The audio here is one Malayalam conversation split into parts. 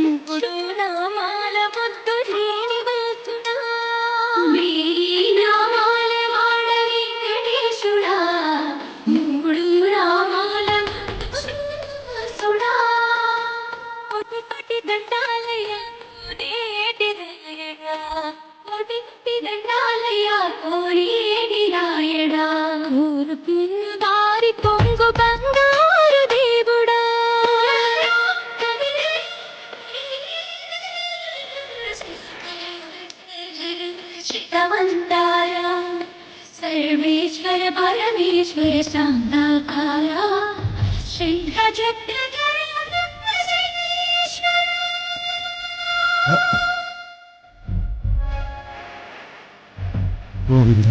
మూడు నామాల പൊടി പൊടി ദണ്ടാലയ പൊടി പൊടി ദണ്ടാലയ കോരിയേടിരായടാ ഒരു പിന്താരി പൊങ്കു ബംഗാരു ദേവുട. ചിതവന്താര സർവേശ്വര പരമേശ്വര ശാന്താകാര. ശിഖജ సర్వేశ్వర పరమేశ్వర సాందాకార శ్రీహజత్ర గోవింద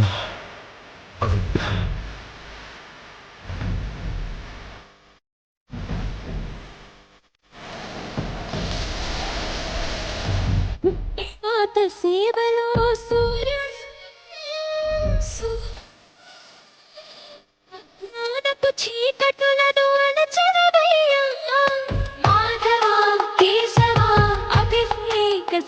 పాత సేవలో